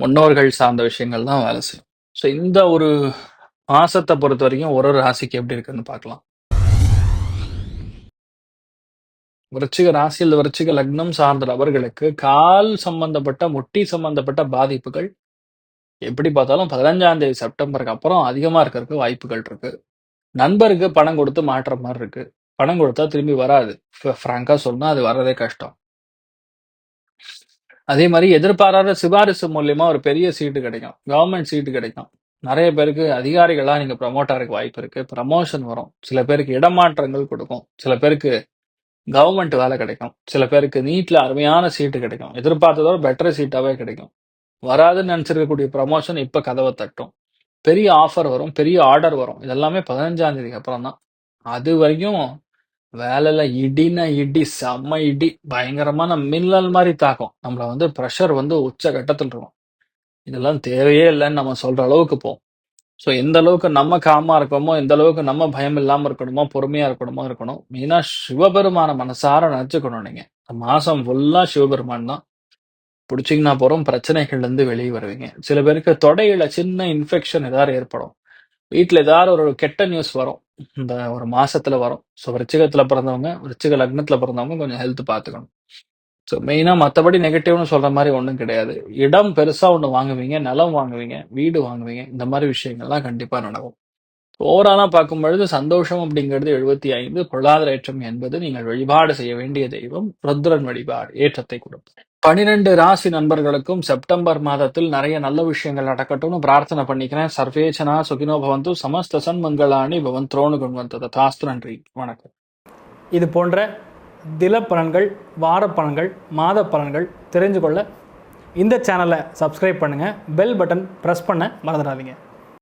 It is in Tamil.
முன்னோர்கள் சார்ந்த விஷயங்கள் தான் வேலை செய்யும். ஸோ இந்த ஒரு மாசத்தை பொறுத்த வரைக்கும் ஒரு ஒரு ராசிக்கு எப்படி இருக்குன்னு பார்க்கலாம். விருச்சிக ராசியில் விருச்சிக லக்னம் சார்ந்த நபர்களுக்கு கால் சம்பந்தப்பட்ட முட்டி சம்பந்தப்பட்ட பாதிப்புகள் எப்படி பார்த்தாலும் பதினஞ்சாம் தேதி செப்டம்பருக்கு அப்புறம் அதிகமா இருக்கிறதுக்கு வாய்ப்புகள் இருக்கு. நண்பருக்கு பணம் கொடுத்து மாற்ற மாதிரி இருக்கு. பணம் கொடுத்தா திரும்பி வராது. ஃப்ராங்கா சொன்னா அது வர்றதே கஷ்டம். அதே மாதிரி எதிர்பாராத சிபாரிசு மூலியமா ஒரு பெரிய சீட்டு கிடைக்கும். கவர்மெண்ட் சீட்டு கிடைக்கும். நிறைய பேருக்கு அதிகாரிகளாக நீங்கள் ப்ரமோட் ஆகிறதுக்கு வாய்ப்பு இருக்கு. ப்ரமோஷன் வரும். சில பேருக்கு இடமாற்றங்கள் கொடுக்கும். சில பேருக்கு கவர்மெண்ட் வேலை கிடைக்கும். சில பேருக்கு நீட்ல அருமையான சீட்டு கிடைக்கும். எதிர்பார்த்ததோட பெட்டர் சீட்டாவே கிடைக்கும். வராதுன்னு நினைச்சிருக்கக்கூடிய ப்ரமோஷன் இப்ப கதவை தட்டும். பெரிய ஆஃபர் வரும். பெரிய ஆர்டர் வரும். இதெல்லாமே பதினஞ்சாம் தேதிக்கு அப்புறம் தான் அது வரைக்கும் வேலையில இடினா இடி செம்ம இடி பயங்கரமான மின்னல் மாதிரி தாக்கும். நம்மள வந்து ப்ரெஷர் வந்து உச்ச கட்டத்தில் இருக்கும். இதெல்லாம் தேவையே இல்லைன்னு நம்ம சொல்ற அளவுக்கு போகும். ஸோ எந்த அளவுக்கு நம்ம காமா இருக்கணுமோ எந்த அளவுக்கு நம்ம பயம் இல்லாமல் இருக்கணுமோ பொறுமையா இருக்கணுமோ இருக்கணும். மெயினா சிவபெருமான மனசார நினச்சிக்கணும் நீங்க. மாசம் ஃபுல்லா சிவபெருமான் தான். பிடிச்சிங்கன்னா போறோம் பிரச்சனைகள்ல இருந்து வெளியே வருவீங்க. சில பேருக்கு தொடையில சின்ன இன்ஃபெக்ஷன் ஏதாவது ஏற்படும். வீட்டில் ஏதாவது ஒரு கெட்ட நியூஸ் வரும். இந்த ஒரு மாசத்துல வரும். ஸோ விருச்சிகத்துல பிறந்தவங்க விருச்சிக லக்னத்துல பிறந்தவங்க கொஞ்சம் ஹெல்த் பார்த்துக்கணும். ஸோ மெயினா மற்றபடி நெகட்டிவ்னு சொல்ற மாதிரி ஒன்றும் கிடையாது. இடம் பெருசா ஒன்று வாங்குவீங்க நிலம் வாங்குவீங்க வீடு வாங்குவீங்க இந்த மாதிரி விஷயங்கள்லாம் கண்டிப்பா நடக்கும். ஓவராலா பார்க்கும் பொழுது சந்தோஷம் அப்படிங்கிறது எழுபத்தி ஐந்து பொருளாதார ஏற்றம் என்பது நீங்கள் வழிபாடு செய்ய வேண்டிய தெய்வம் ருத்ரன் வழிபாடு ஏற்றத்தை கொடுக்கும் பனிரெண்டு ராசி நண்பர்களுக்கும் செப்டம்பர் மாதத்தில் நிறைய நல்ல விஷயங்கள் நடக்கட்டும்னு பிரார்த்தனை பண்ணிக்கிறேன். சர்வேச்சனா சுகினோ பவந்து சமஸ்த சன்மங்களாணி பவன் துரோணு வந்தது தாஸ்து நன்றி. வணக்கம். இது போன்ற தில பலன்கள் வார பலன்கள் மாத பலன்கள் தெரிஞ்சு கொள்ள இந்த சேனலை சப்ஸ்கிரைப் பண்ணுங்கள் பெல் பட்டன் ப்ரெஸ் பண்ண மறந்துடாதீங்க.